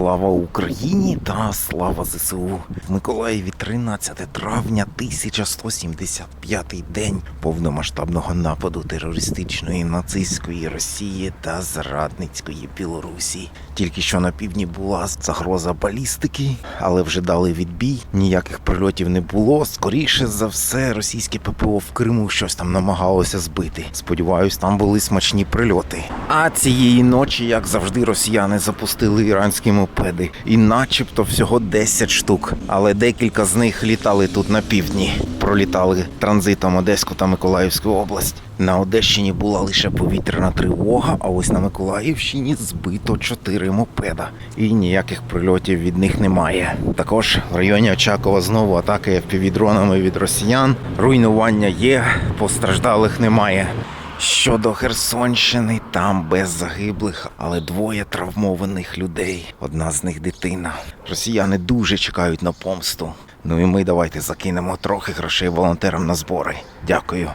Слава Україні та слава ЗСУ. В Миколаєві 13 травня 1175 день повномасштабного нападу терористичної нацистської Росії та зрадницької Білорусі. Тільки що на півдні була загроза балістики, але вже дали відбій. Ніяких прильотів не було. Скоріше за все, російське ППО в Криму щось там намагалося збити. Сподіваюсь, там були смачні прильоти. А цієї ночі, як завжди, росіяни запустили іранські мопеди, і начебто всього 10 штук. Але декілька з них літали тут на півдні. Пролітали транзитом Одеську та Миколаївську область. На Одещині була лише повітряна тривога, а ось на Миколаївщині збито 4 мопеда. І ніяких прильотів від них немає. Також в районі Очакова знову атаки FPV-дронами від росіян. Руйнування є, постраждалих немає. Щодо Херсонщини, там без загиблих, але двоє травмованих людей. Одна з них дитина. Росіяни дуже чекають на помсту. Ну і ми давайте закинемо трохи грошей волонтерам на збори. Дякую.